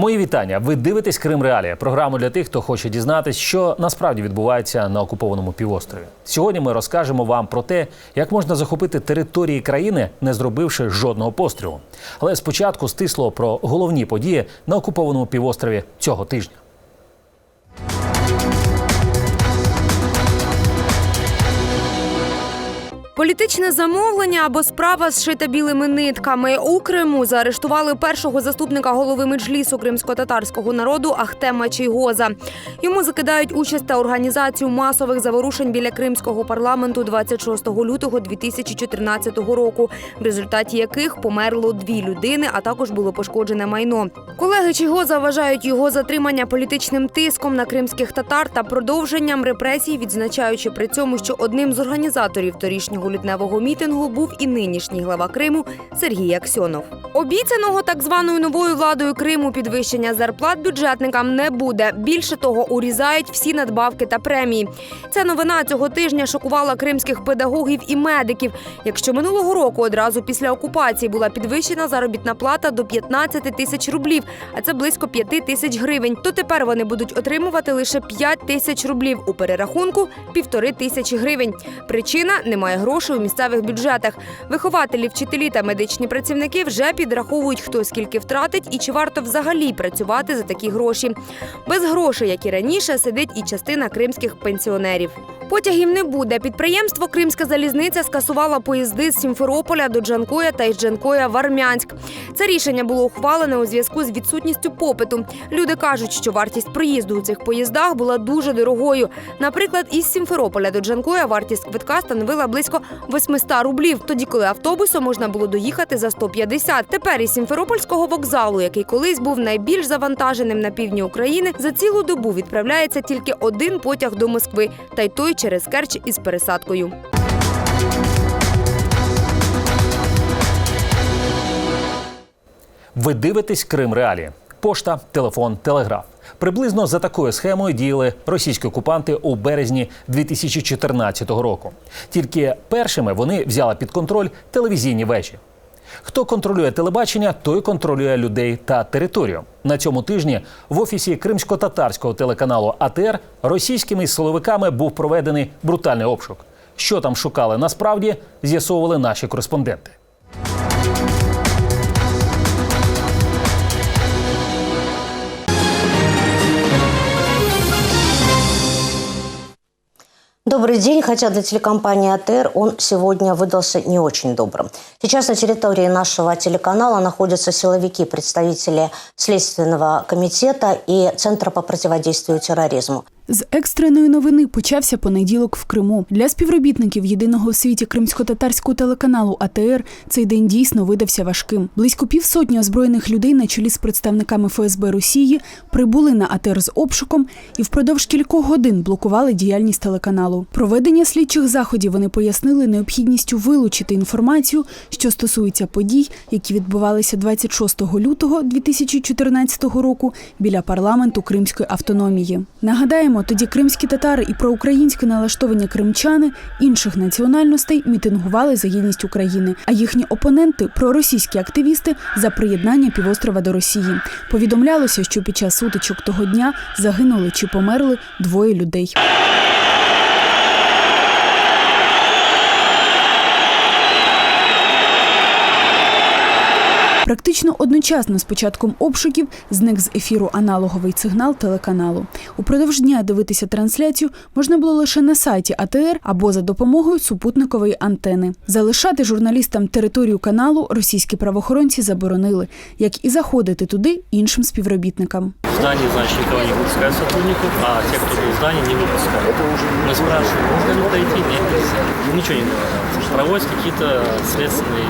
Мої вітання. Ви дивитесь Крим Реалія, програму для тих, хто хоче дізнатись, що насправді відбувається на окупованому півострові. Сьогодні ми розкажемо вам про те, як можна захопити території країни, не зробивши жодного пострілу. Але спочатку стисло про головні події на окупованому півострові цього тижня. Політичне замовлення або справа зшита білими нитками у Криму заарештували першого заступника голови меджлісу кримсько-татарського народу Ахтема Чийгоза. Йому закидають участь та організацію масових заворушень біля кримського парламенту 26 лютого 2014 року, в результаті яких померло дві людини, а також було пошкоджене майно. Колеги Чийгоза вважають його затримання політичним тиском на кримських татар та продовженням репресій, відзначаючи при цьому, що одним з організаторів торішнього лютневого мітингу був і нинішній глава Криму Сергій Аксьонов. Обіцяного так званою новою владою Криму підвищення зарплат бюджетникам не буде. Більше того, урізають всі надбавки та премії. Ця новина цього тижня шокувала кримських педагогів і медиків. Якщо минулого року одразу після окупації була підвищена заробітна плата до 15 тисяч рублів, а це близько 5 тисяч гривень, то тепер вони будуть отримувати лише 5 тисяч рублів у перерахунку півтори тисячі гривень. Причина немає грошей у місцевих бюджетах. Вихователі, вчителі та медичні працівники вже підраховують, хто скільки втратить і чи варто взагалі працювати за такі гроші. Без грошей, як і раніше, сидить і частина кримських пенсіонерів. Потягів не буде. Підприємство Кримська залізниця скасувало поїзди з Сімферополя до Джанкоя та із Джанкоя в Армянськ. Це рішення було ухвалене у зв'язку з відсутністю попиту. Люди кажуть, що вартість проїзду у цих поїздах була дуже дорогою. Наприклад, із Сімферополя до Джанкоя вартість квитка становила близько 800 рублів, тоді коли автобусом можна було доїхати за 150. Тепер із Сімферопольського вокзалу, який колись був найбільш завантаженим на півдні України, за цілу добу відправляється тільки один потяг до Москви, та й той через Керч із пересадкою. Ви дивитесь Крим Реалії. Пошта, телефон, телеграф. Приблизно за такою схемою діяли російські окупанти у березні 2014 року. Тільки першими вони взяли під контроль телевізійні вежі. Хто контролює телебачення, той контролює людей та територію. На цьому тижні в офісі кримсько-татарського телеканалу АТР російськими силовиками був проведений брутальний обшук. Що там шукали насправді, з'ясовували наші кореспонденти. Добрый день, хотя для телекомпании АТР он сегодня выдался не очень добрым. Сейчас на территории нашего телеканала находятся силовики, представители Следственного комитета и Центра по противодействию терроризму. З екстреної новини почався понеділок в Криму. Для співробітників єдиного в світі кримсько-татарського телеканалу АТР цей день дійсно видався важким. Близько півсотні озброєних людей на чолі з представниками ФСБ Росії прибули на АТР з обшуком і впродовж кількох годин блокували діяльність телеканалу. Проведення слідчих заходів вони пояснили необхідністю вилучити інформацію, що стосується подій, які відбувалися 26 лютого 2014 року біля парламенту Кримської автономії. Нагадаємо, тоді кримські татари і проукраїнські налаштовані кримчани інших національностей мітингували за єдність України, а їхні опоненти проросійські активісти за приєднання півострова до Росії. Повідомлялося, що під час сутичок того дня загинули чи померли двоє людей. Практично одночасно з початком обшуків зник з ефіру аналоговий сигнал телеканалу. Упродовж дня дивитися трансляцію можна було лише на сайті АТР або за допомогою супутникової антени. Залишати журналістам територію каналу російські правоохоронці заборонили, як і заходити туди іншим співробітникам. В здании, значит, никого не выпускают сотрудников, а те, кто был в здании, не выпускают. Мы спрашиваем, можно ли пройти? Нет, нельзя. Ничего не говорят. Проводят какие-то следственные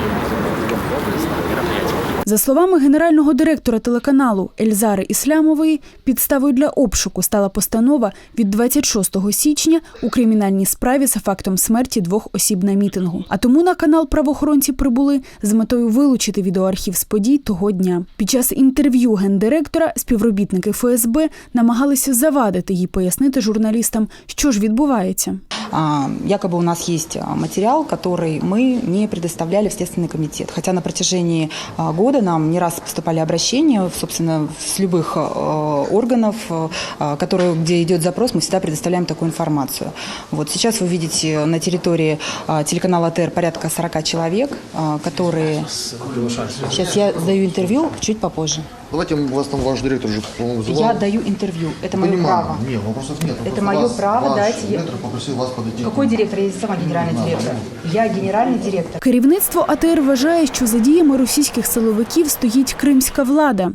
мероприятия. За словами генерального директора телеканалу Ельзари Іслямової, підставою для обшуку стала постанова від 26 січня у кримінальній справі за фактом смерті двох осіб на мітингу. А тому на канал правоохоронці прибули з метою вилучити відеоархів з подій того дня. Під час інтерв'ю гендиректора співробітники ФСБ намагалися завадити їй пояснити журналістам, що ж відбувається. А, Якобы у нас есть а, материал, который мы не предоставляли в Следственный комитет. Хотя на протяжении а, года нам не раз поступали обращения, собственно, с любых а, органов, а, которые, где идет запрос, мы всегда предоставляем такую информацию. Вот сейчас вы видите на территории а, телеканала ТР порядка 40 человек, а, которые... Сейчас я сдаю интервью чуть попозже. Давайте у вас там ваш директор уже, по-моему, вызывал. Я даю интервью. Это мое Понимаю. право. Нет, вопросов нет. Это Просто мое вас- право ваш дать я- директор попросил вас подойти. Какой директор? Я сама генеральный директор. Я генеральный директор. Керівництво АТР вважає, що за діями російських силовиків стоїть кримська влада.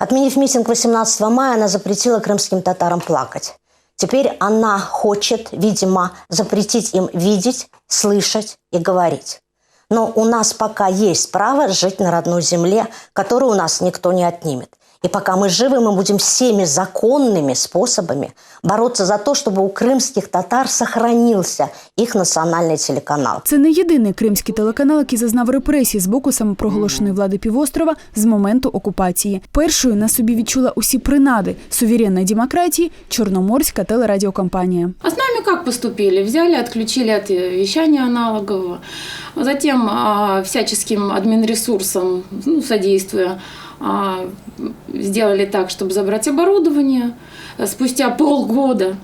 Отменив митинг 18 мая, она запретила крымским татарам плакать. Теперь она хочет, видимо, запретить им видеть, слышать и говорить. Но у нас пока есть право жить на родной земле, которую у нас никто не отнимет. И пока мы живы, мы будем всеми законными способами бороться за то, чтобы у крымских татар сохранился их национальный телеканал. Це не єдиний кримський телеканал, який зазнав репресій з боку самопроголошеної влади півострова з моменту окупації. Першою на собі відчула усі принади суверенної демократії Чорноморська телерадіокомпанія. А с нами как поступили? Взяли, отключили от э, вещания аналогового. Затем а, всяческим админресурсом, ну, содействуя, а, сделали так, чтобы забрать оборудование. Спустя полгода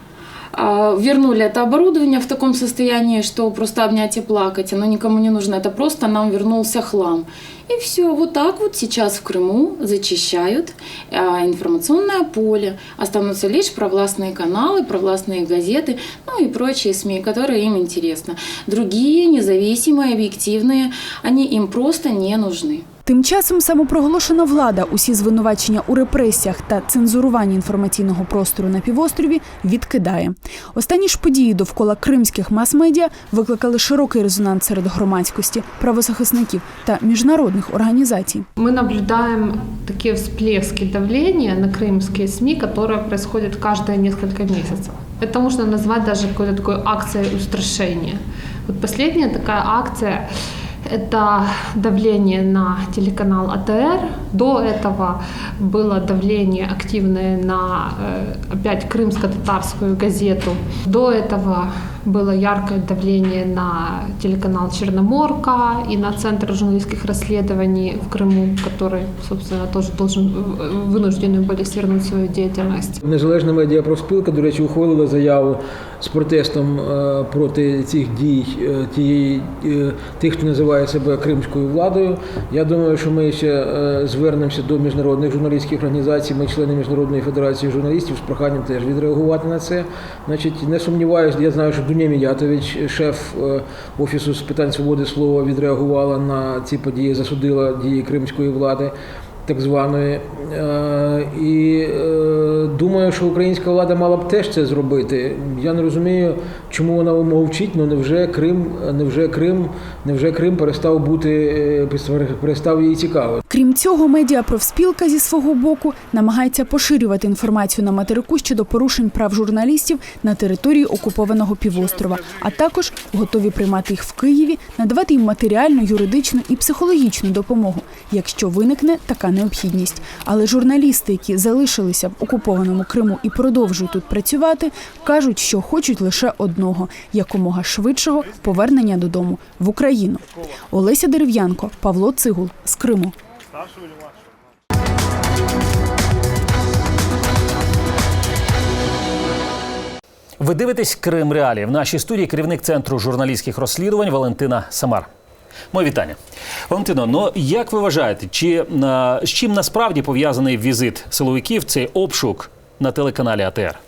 а, вернули это оборудование в таком состоянии, что просто обнять и плакать. Оно никому не нужно. Это просто нам вернулся хлам. И все, вот так вот сейчас в Крыму зачищают а, информационное поле. Останутся лишь провластные каналы, провластные газеты, ну и прочие СМИ, которые им интересны. Другие, независимые, объективные, они им просто не нужны. Тим часом самопроголошена влада усі звинувачення у репресіях та цензуруванні інформаційного простору на півострові відкидає. Останні ж події довкола кримських мас-медіа викликали широкий резонанс серед громадськості, правозахисників та міжнародних організацій. Мы наблюдаем такие всплески давления на крымские СМИ, которые происходят каждые несколько месяцев. Это можно назвать даже какой-то такой акцией устрашения. Вот последняя такая акция – это давление на телеканал АТР. До этого было давление активное на э, опять крымско-татарскую газету. До этого было яркое давление на телеканал Черноморка и на Центр журналистских расследований в Крыму, который, собственно, тоже должен э, вынуждены были свернуть свою деятельность. Незалежна медіапроспілка, до речі, ухвалила заяву з протестом е, проти цих дій е, тієї е, тих, хто називає себе кримською владою. Я думаю, що ми ще е, звернемося до міжнародних журналістських організацій. Ми члени міжнародної федерації журналістів з проханням теж відреагувати на це. Значить, не сумніваюся, я знаю, що Дуня Міятович, шеф е, офісу з питань свободи слова, відреагувала на ці події, засудила дії кримської влади так званої. Е, І е, думаю, що українська влада мала б теж це зробити. Я не розумію, чому вона мовчить, ну невже Крим, невже Крим, невже Крим перестав бути, е, перестав їй цікаво. Крім цього, медіапрофспілка зі свого боку намагається поширювати інформацію на материку щодо порушень прав журналістів на території окупованого півострова, а також готові приймати їх в Києві, надавати їм матеріальну, юридичну і психологічну допомогу, якщо виникне така необхідність. Але журналісти, які залишилися в окупованому Криму і продовжують тут працювати, кажуть, що хочуть лише одного якомога швидшого повернення додому в Україну. Олеся Дерев'янко, Павло Цигул з Криму. Ви дивитесь Крим Реалії. В нашій студії керівник центру журналістських розслідувань Валентина Самар. Моє вітання. Валентино, ну як ви вважаєте, чи з чим насправді пов'язаний візит силовиків, цей обшук на телеканалі АТР?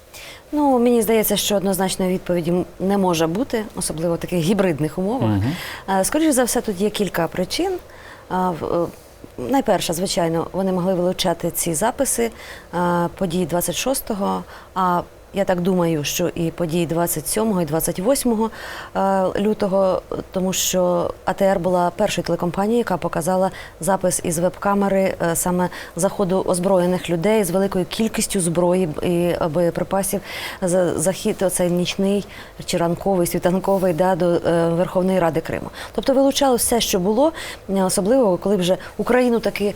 Ну, мені здається, що однозначної відповіді не може бути, особливо в таких гібридних умовах. Угу. Скоріше за все, тут є кілька причин. В- е, Найперше, звичайно, вони могли вилучати ці записи е, подій 26-го, а я так думаю, що і події 27 і 28 е, лютого, тому що АТР була першою телекомпанією, яка показала запис із веб-камери е, саме заходу озброєних людей з великою кількістю зброї і е, боєприпасів. За захід оцей нічний чи ранковий, світанковий да, до Верховної Ради Криму. Тобто вилучали все, що було, особливо коли вже Україну таки,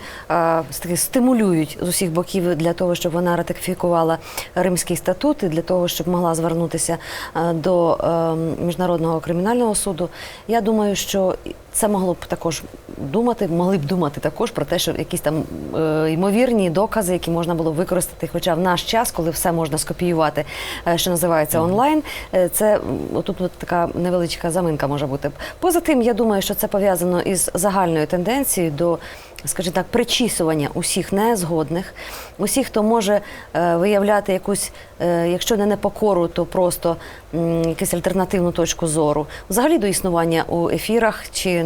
таки стимулюють з усіх боків для того, щоб вона ратифікувала Римський статут бути для того, щоб могла звернутися е, до е, міжнародного кримінального суду. Я думаю, що це могло б також думати, могли б думати також про те, що якісь там е, ймовірні докази, які можна було використати, хоча в наш час, коли все можна скопіювати, е, що називається онлайн, е, це м, отут от така невеличка заминка може бути. Поза тим, я думаю, що це пов'язано із загальною тенденцією до. Скажімо так, причісування усіх незгодних, усіх, хто може е, виявляти якусь, е, якщо не непокору, то просто м, якусь альтернативну точку зору, взагалі до існування у ефірах чи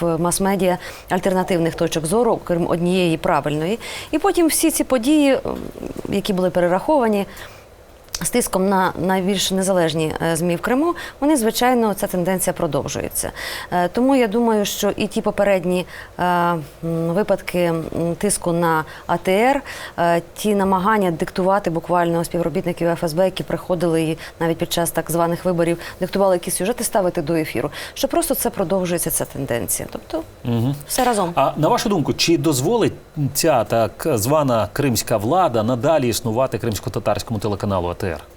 в мас-медіа альтернативних точок зору, крім однієї правильної. І потім всі ці події, які були перераховані, з тиском на найбільш незалежні е, ЗМІ в Криму, вони звичайно ця тенденція продовжується. Е, Тому я думаю, що і ті попередні е, випадки тиску на АТР, ті намагання диктувати буквально співробітників ФСБ, які приходили і навіть під час так званих виборів диктували якісь сюжети ставити до ефіру, що просто це продовжується ця тенденція. Тобто все разом. А на вашу думку, чи дозволить ця так звана кримська влада надалі існувати кримсько-татарському телеканалу АТР? СТР.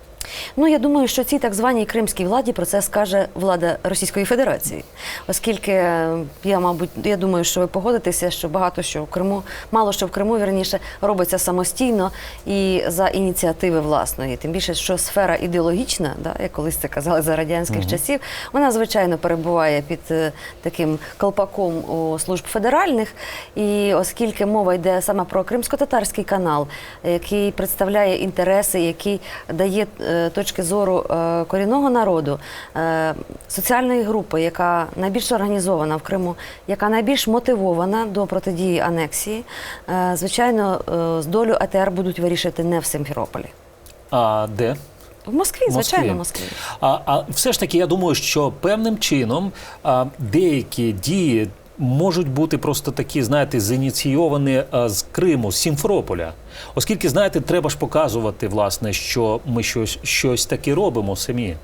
Ну я думаю, що цій так званій кримській владі про це скаже влада Російської Федерації, оскільки е, я, мабуть, я думаю, що ви погодитеся, що багато що в Криму, мало що в Криму вірніше робиться самостійно і за ініціативи власної. Тим більше, що сфера ідеологічна, да, як колись це казали за радянських часів, вона звичайно перебуває під е, таким колпаком у служб федеральних. І оскільки мова йде саме про кримсько-татарський канал, який представляє інтереси, який дає е, точки зору е, корінного народу, е, соціальної групи, яка найбільш організована в Криму, яка найбільш мотивована до протидії анексії, е, звичайно, з долю АТР будуть вирішити не в Симферополі. А де? В Москві, звичайно, в Москві. А, а все ж таки, я думаю, що певним чином а, деякі дії можуть бути просто такі, знаєте, зініційовані а, з Криму, з Сімферополя. Оскільки, знаєте, треба ж показувати, власне, що ми щось, щось таке робимо самі.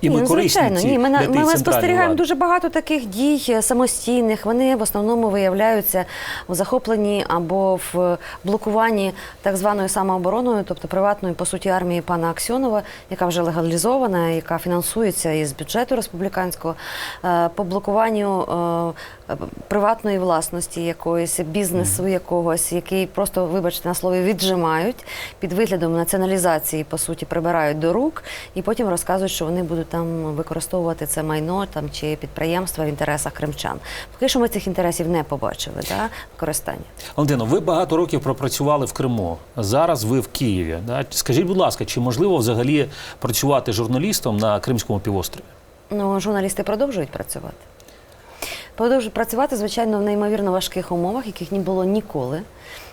І ми ну, корисні звичайно, ці ні. Ми, на- ми, ми спостерігаємо влади. дуже багато таких дій е, самостійних. Вони в основному виявляються в захопленні або в блокуванні так званою самообороною, тобто приватної по суті армії пана Аксьонова, яка вже легалізована, яка фінансується із бюджету республіканського, е, по блокуванню е, приватної власності якоїсь, бізнесу якогось, який просто, вибачте на слові, віджимають під виглядом націоналізації, по суті, прибирають до рук і потім розказують, що вони будуть там використовувати це майно там чи підприємства в інтересах кримчан. Поки що ми цих інтересів не побачили, да, використання. Валентино, ви багато років пропрацювали в Криму. Зараз ви в Києві. Да? Скажіть, будь ласка, чи можливо взагалі працювати журналістом на Кримському півострові? Ну, журналісти продовжують працювати. Продовжують працювати, звичайно, в неймовірно важких умовах, яких не було ніколи.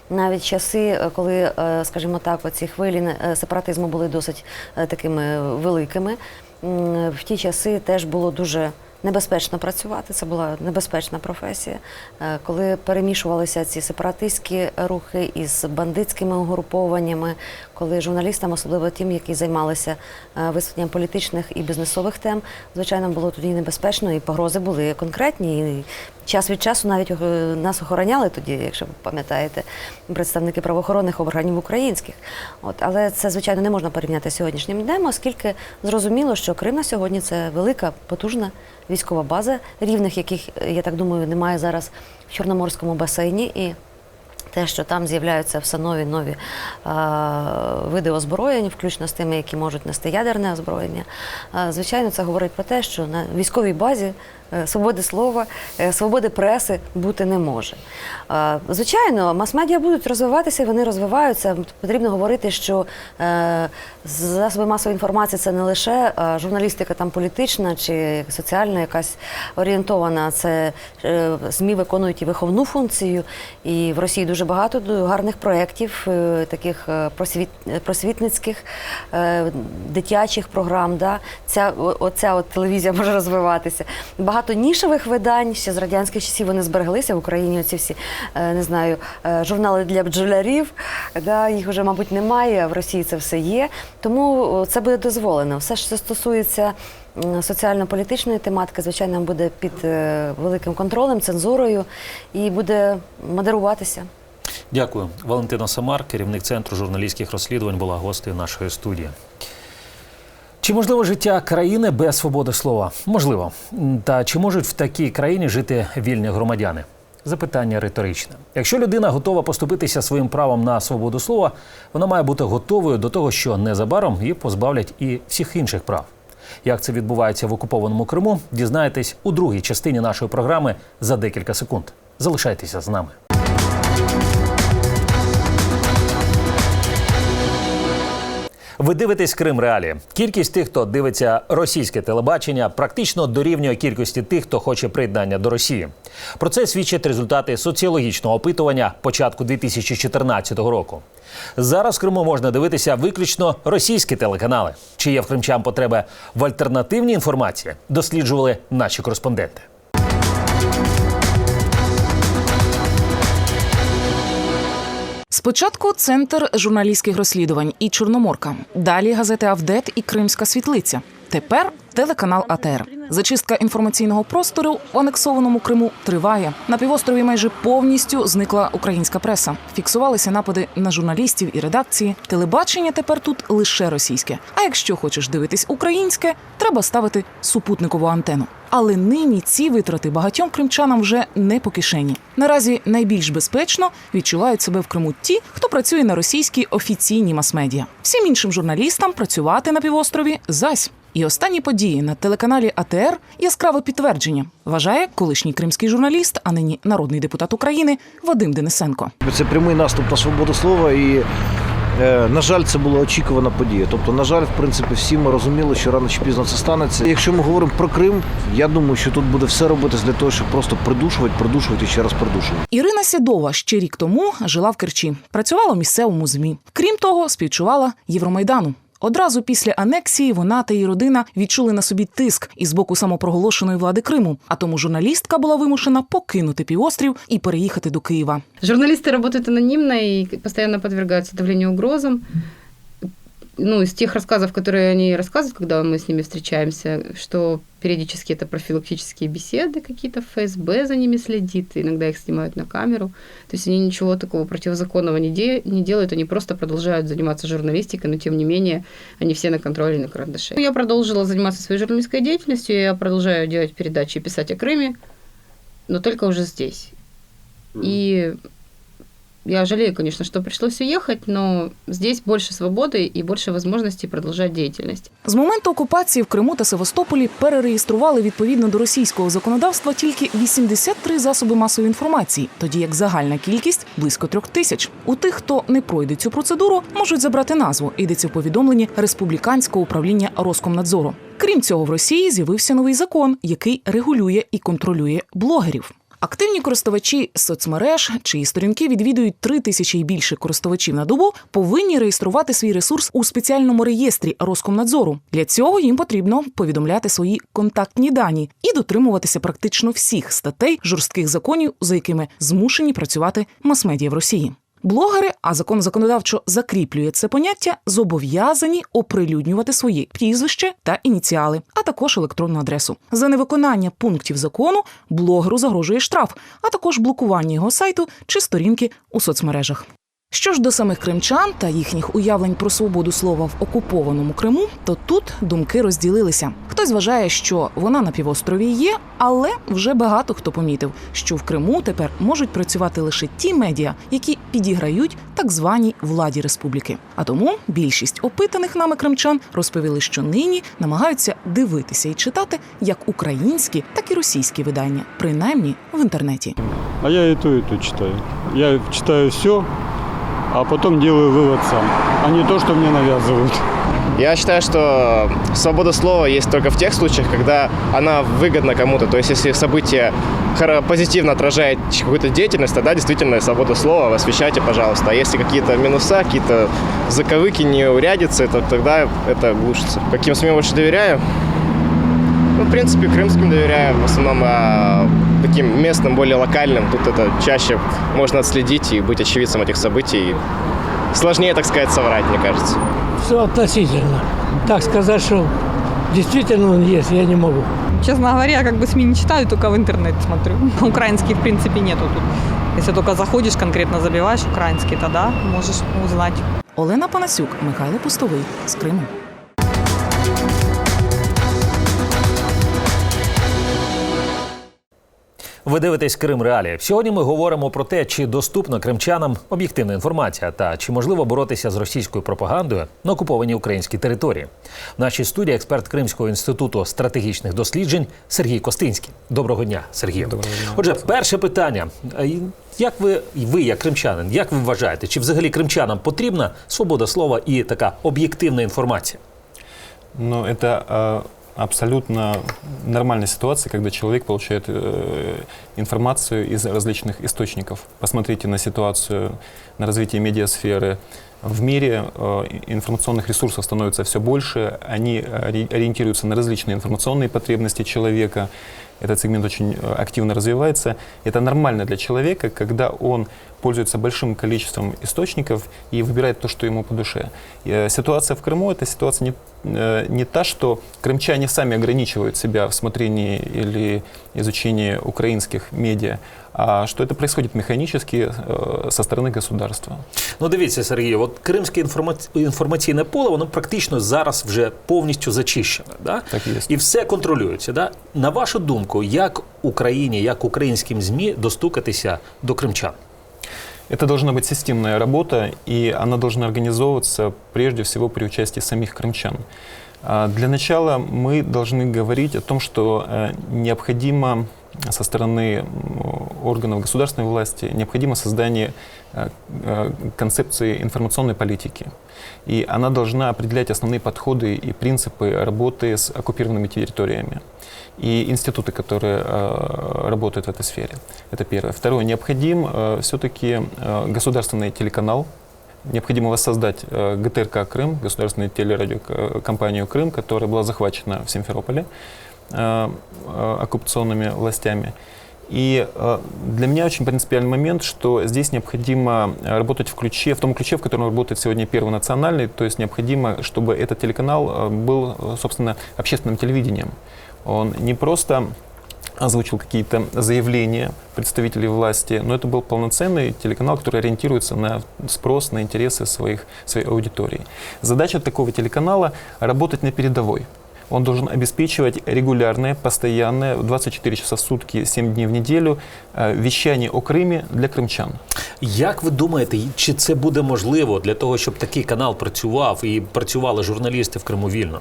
Навіть часи, е, коли, е, скажімо так, оці хвилі е, сепаратизму були досить такими великими. В ті часи теж було дуже небезпечно працювати. Це була небезпечна професія. Е, Коли перемішувалися ці сепаратистські рухи із бандитськими угрупованнями, коли журналістам, особливо тим, які займалися е, висвітленням політичних і бізнесових тем, звичайно, було тоді небезпечно, і погрози були конкретні. І час від часу навіть е, нас охороняли тоді, якщо ви пам'ятаєте, представники правоохоронних органів українських. От, але це, звичайно, не можна порівняти з сьогоднішнім днем, оскільки зрозуміло, що Крим на сьогодні це велика, потужна військова база, рівних яких, е, я так думаю, немає зараз в Чорноморському басейні. І те, що там з'являються все нові нові а, види озброєнь, включно з тими, які можуть нести ядерне озброєння. А, звичайно, це говорить про те, що на військовій базі свободи слова, е, свободи преси бути не може. Звичайно, мас-медіа будуть розвиватися, вони розвиваються. Потрібно говорити, що е, засоби масової інформації це не лише е, журналістика там політична чи соціальна, якась орієнтована. Це е, ЗМІ виконують і виховну функцію. І в Росії дуже багато гарних проєктів, е, таких е, просвіт, е, просвітницьких, е, дитячих програм. Да? Ця, оця от телевізія може розвиватися. Багато нішевих видань ще з радянських часів вони збереглися в Україні. Оці всі е, не знаю, е, журнали для бджолярів. Да? Їх вже, мабуть, немає. В Росії це все є. Тому це буде дозволено. Все, що стосується соціально-політичної тематики, звичайно, буде під е, великим контролем, цензурою і буде модеруватися. Дякую. Валентина Самар, керівник центру журналістських розслідувань, була гостею нашої студії. Чи можливо життя країни без свободи слова? Можливо. Та чи можуть в такій країні жити вільні громадяни? Запитання риторичне. Якщо людина готова поступитися своїм правом на свободу слова, вона має бути готовою до того, що незабаром її позбавлять і всіх інших прав. Як це відбувається в окупованому Криму, дізнаєтесь у другій частині нашої програми за декілька секунд. Залишайтеся з нами. Ви дивитесь Крим Реалі. Кількість тих, хто дивиться російське телебачення, практично дорівнює кількості тих, хто хоче приєднання до Росії. Про це свідчать результати соціологічного опитування початку 2014 року. Зараз в Криму можна дивитися виключно російські телеканали. Чи є в кримчан потреба в альтернативній інформації? Досліджували наші кореспонденти. Спочатку центр журналістських розслідувань і Чорноморка. Далі газети Авдет і Кримська світлиця. Тепер телеканал АТР. Зачистка інформаційного простору в анексованому Криму триває. На півострові майже повністю зникла українська преса. Фіксувалися напади на журналістів і редакції. Телебачення тепер тут лише російське. А якщо хочеш дивитись українське, треба ставити супутникову антену. Але нині ці витрати багатьом кримчанам вже не по кишені. Наразі найбільш безпечно відчувають себе в Криму ті, хто працює на російській офіційній мас-медіа. Всім іншим журналістам працювати на півострові зась. І останні події на телеканалі АТР яскраве підтвердження, вважає колишній кримський журналіст, а нині народний депутат України Вадим Денисенко. Це прямий наступ на свободу слова, і на жаль, це була очікувана подія. Тобто, на жаль, в принципі, всі ми розуміли, що рано чи пізно це станеться. Якщо ми говоримо про Крим, я думаю, що тут буде все робитись для того, щоб просто придушувати, придушувати і ще раз придушувати. Ірина Сідова ще рік тому жила в Керчі, працювала в місцевому змі. Крім того, співчувала Євромайдану. Одразу після анексії вона та її родина відчули на собі тиск із боку самопроголошеної влади Криму. А тому журналістка була вимушена покинути півострів і переїхати до Києва. Журналісти працюють анонімно і постоянно підвергаються давлінню угрозам. Ну, из тех рассказов, которые они рассказывают, когда мы с ними встречаемся, что периодически это профилактические беседы какие-то, ФСБ за ними следит, иногда их снимают на камеру. То есть они ничего такого противозаконного не, де- не делают, они просто продолжают заниматься журналистикой, но тем не менее они все на контроле на карандаше. Я продолжила заниматься своей журналистской деятельностью, я продолжаю делать передачи и писать о Крыме, но только уже здесь. И я жалею, конечно, что пришлось уехать, но здесь больше свободы и больше возможностей продолжать деятельность. З моменту окупації в Криму та Севастополі перереєстрували відповідно до російського законодавства тільки 83 засоби масової інформації, тоді як загальна кількість близько трьох тисяч. У тих, хто не пройде цю процедуру, можуть забрати назву. Йдеться в повідомленні республіканського управління Роскомнадзору. Крім цього, в Росії з'явився новий закон, який регулює і контролює блогерів. Активні користувачі соцмереж, чиї сторінки відвідують три тисячі і більше користувачів на добу, повинні реєструвати свій ресурс у спеціальному реєстрі Роскомнадзору. Для цього їм потрібно повідомляти свої контактні дані і дотримуватися практично всіх статей жорстких законів, за якими змушені працювати мас-медіа в Росії. Блогери, а закон законодавчо закріплює це поняття, зобов'язані оприлюднювати свої прізвище та ініціали, а також електронну адресу. За невиконання пунктів закону блогеру загрожує штраф, а також блокування його сайту чи сторінки у соцмережах. Що ж до самих кримчан та їхніх уявлень про свободу слова в окупованому Криму, то тут думки розділилися. Хтось вважає, що вона на півострові є, але вже багато хто помітив, що в Криму тепер можуть працювати лише ті медіа, які підіграють так званій владі республіки. А тому більшість опитаних нами кримчан розповіли, що нині намагаються дивитися і читати як українські, так і російські видання, принаймні в інтернеті. А я и то, и то читаю. Я читаю все, а потом делаю вывод сам, а не то, что мне навязывают. Я считаю, что свобода слова есть только в тех случаях, когда она выгодна кому-то. То есть, если событие позитивно отражает какую-то деятельность, тогда действительно свобода слова, освещайте, пожалуйста. А если какие-то минуса, какие-то заковыки, неурядицы, то тогда это глушится. Каким СМИ больше доверяю? Ну, в принципе, крымским доверяю, в основном а таким местным, более локальным. Тут это чаще можно отследить и быть очевидцем этих событий. Сложнее, так сказать, соврать, мне кажется. Все относительно. Так сказать, что действительно он есть, я не могу. Честно говоря, я как бы СМИ не читаю, только в интернет смотрю. Украинских, в принципе, нету тут Если только заходишь, конкретно забиваешь украинский, тогда можешь узнать. Олена Панасюк, Михайло Пустовий з Криму. Ви дивитесь Крим Реалії. Сьогодні ми говоримо про те, чи доступна кримчанам об'єктивна інформація та чи можливо боротися з російською пропагандою на окупованій українській території. В нашій студії експерт Кримського інституту стратегічних досліджень Сергій Костинський. Доброго дня, Сергію. Доброго дня. Отже, перше питання: як ви, ви, як кримчанин, як ви вважаєте, чи взагалі кримчанам потрібна свобода слова і така об'єктивна інформація? Но это абсолютно нормальная ситуация, когда человек получает э, информацию из различных источников. Посмотрите на ситуацию, на развитие медиасферы. В мире э, информационных ресурсов становится все больше, они ори- ориентируются на различные информационные потребности человека. Этот сегмент очень э, активно развивается. Это нормально для человека, когда он пользуется большим количеством источников и выбирает то, что ему по душе. Э, ситуация в Крыму – это ситуация не, э, не та, что крымчане сами ограничивают себя в смотрении или изучении украинских медиа, что это происходит механически э, со стороны государства. Ну, дивіться, Сергію, от кримське інформаці- інформаційне поле, воно практично зараз вже повністю зачищене. Да? Так і є. І все контролюється. Да? На вашу думку, як Україні, як українським ЗМІ достукатися до кримчан? Это должна быть системная работа, и она должна организовываться прежде всего при участии самих крымчан. А, Для начала мы должны говорить о том, что э, необходимо со стороны органов государственной власти необходимо создание э, э, концепции информационной политики. И она должна определять основные подходы и принципы работы с оккупированными территориями и институты, которые э, работают в этой сфере. Это первое. Второе. Необходим все-таки государственный телеканал, Необходимо воссоздать ГТРК «Крым», государственную телерадиокомпанию «Крым», которая была захвачена в Симферополе оккупационными властями. И э, для меня очень принципиальный момент, что здесь необходимо э, работать в ключе, в том ключе, в котором работает сегодня Первый национальный, то есть необходимо, чтобы этот телеканал э, был, э, собственно, общественным телевидением. Он не просто озвучил какие-то заявления представителей власти, но это был полноценный телеканал, который ориентируется на спрос, на интересы своих, своей аудитории. Задача такого телеканала – работать на передовой. Он должен обеспечивать регулярное, постоянное, 24 часа в сутки, 7 дней в неделю э, вещание о Крымі для кримчан. Як ви думаєте, чи це буде можливо для того, щоб такий канал працював і працювали журналісти в Криму вільно?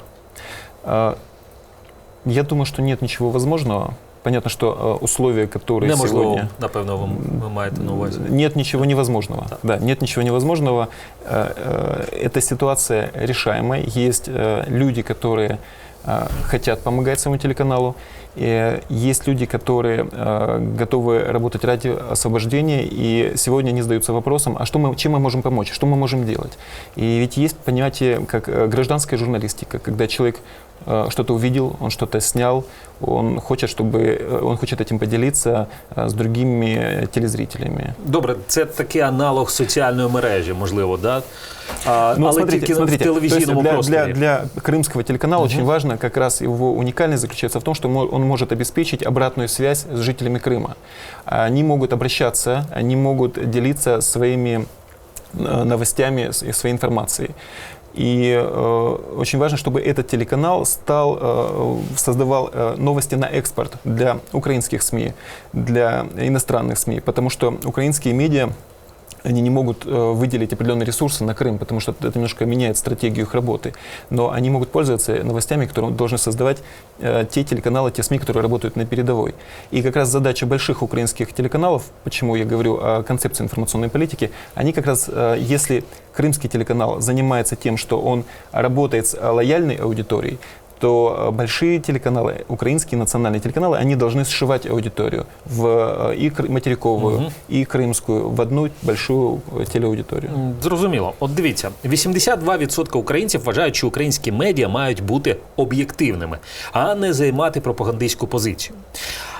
Э, Я думаю, что нет ничего возможного. Понятно, что э, условия, которые Неможливо, сегодня... напевно, ви, ви маєте на увазі. Нет ничего невозможного. Да, нет ничего невозможного. Э, э, Эта ситуация решаемая. Есть э, люди, которые э, хотят помогать своему телеканалу. Э, Есть люди, которые э, готовы работать ради освобождения, и сегодня они задаются вопросом, а что мы, чем мы можем помочь, что мы можем делать. И ведь есть понятие, как э, гражданская журналистика, когда человек э, что-то увидел, он что-то снял, он хочет, чтобы, э, он хочет этим поделиться э, с другими э, телезрителями. Добре, це такий аналог соціальної мережі, можливо, да? А, Ну, але смотрите, тільки смотрите, в телевізійному то есть для, просторі. для, для крымского телеканала очень важно, как раз его уникальность заключается в том, что мо- он может обеспечить обратную связь с жителями Крыма. Они могут обращаться, они могут делиться своими э, новостями, с- своей информацией. И э, очень важно, чтобы этот телеканал стал, э, создавал э, новости на экспорт для украинских СМИ, для иностранных СМИ, потому что украинские медиа они не могут э, выделить определенные ресурсы на Крым, потому что это немножко меняет стратегию их работы. Но они могут пользоваться новостями, которые должны создавать э, те телеканалы, те СМИ, которые работают на передовой. И как раз задача больших украинских телеканалов, почему я говорю о концепции информационной политики, они как раз, э, если крымский телеканал занимается тем, что он работает с э, лояльной аудиторией, то э, большие телеканалы, украинские национальные телеканалы, они должны сшивать аудиторию в э, и кр- материковую, Мгм. и крымскую в одну большую э, телеаудиторию. М, Зрозуміло. От дивіться, 82% українців вважають, що українські медіа мають бути об'єктивними, а не займати пропагандистську позицію.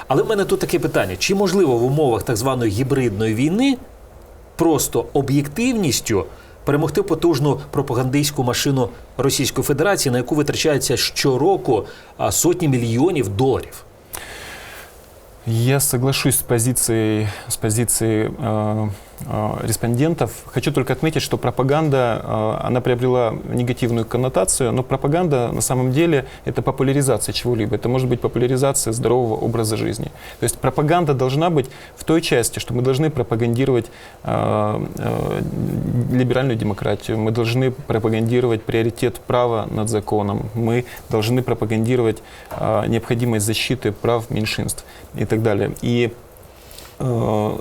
Але в мене тут таке питання: чи можливо в умовах так званої гібридної війни просто об'єктивністю Перемогти потужну пропагандистську машину Російської Федерації, на яку витрачається щороку сотні мільйонів доларів? Я соглашусь с позицией, с позицией э, респондентов. Хочу только отметить, что пропаганда, э, она приобрела негативную коннотацию, но пропаганда на самом деле это популяризация чего-либо. Это может быть популяризация здорового образа жизни. То есть пропаганда должна быть в той части, что мы должны пропагандировать э, э, либеральную демократию, мы должны пропагандировать приоритет права над законом, мы должны пропагандировать э, необходимость защиты прав меньшинств и так далее. И э,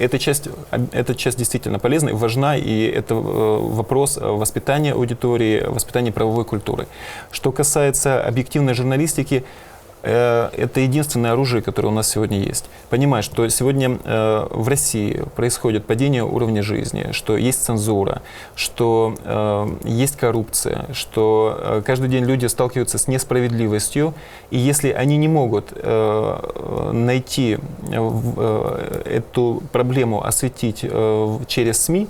эта часть, эта часть действительно полезна и важна, и это э, вопрос воспитания аудитории, воспитания правовой культуры. Что касается объективной журналистики, э, это единственное оружие, которое у нас сегодня есть. Понимать, что сегодня э, в России происходит падение уровня жизни, что есть цензура, что э, есть коррупция, что э, каждый день люди сталкиваются с несправедливостью, и если они не могут э, найти э, э, эту проблему, осветить э, через СМИ,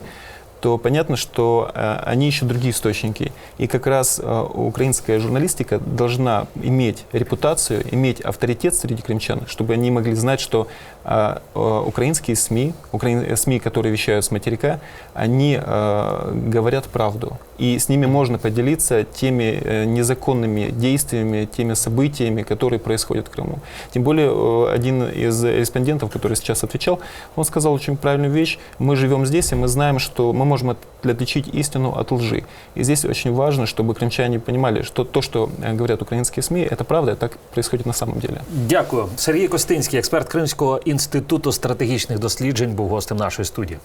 то понятно, что э, они ищут другие источники. И как раз э, украинская журналистика должна иметь репутацию, иметь авторитет среди крымчан, чтобы они могли знать, что э, украинские СМИ, украин- СМИ, которые вещают с материка, они говорят правду. И с ними можно поделиться теми незаконными действиями, теми событиями, которые происходят в Крыму. Тем более, один из респондентов, который сейчас отвечал, он сказал очень правильную вещь. Мы живем здесь, и мы знаем, что мы можем от- отличить истину от лжи. И здесь очень важно, чтобы крымчане понимали, что то, что э, говорят украинские СМИ, это правда, и так происходит на самом деле. Дякую. Сергій Костинський, експерт Кримського інституту стратегічних досліджень, був гостем нашої студії.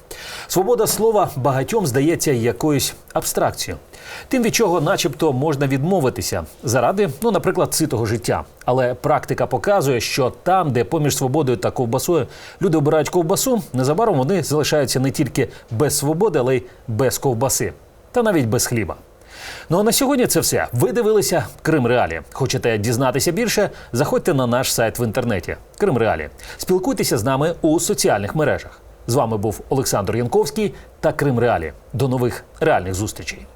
Свобода слова багатьом здається якоюсь абстракцією. Тим, від чого, начебто, можна відмовитися заради, ну, наприклад, ситого життя. Але практика показує, що там, де поміж свободою та ковбасою люди обирають ковбасу, незабаром вони залишаються не тільки без свободи, але й без ковбаси, та навіть без хліба. Ну а на сьогодні це все. Ви дивилися Крим Реалі. Хочете дізнатися більше? Заходьте на наш сайт в інтернеті Крим Реалі. Спілкуйтеся з нами у соціальних мережах. З вами був Олександр Янковський та Крим Реалі. До нових реальних зустрічей.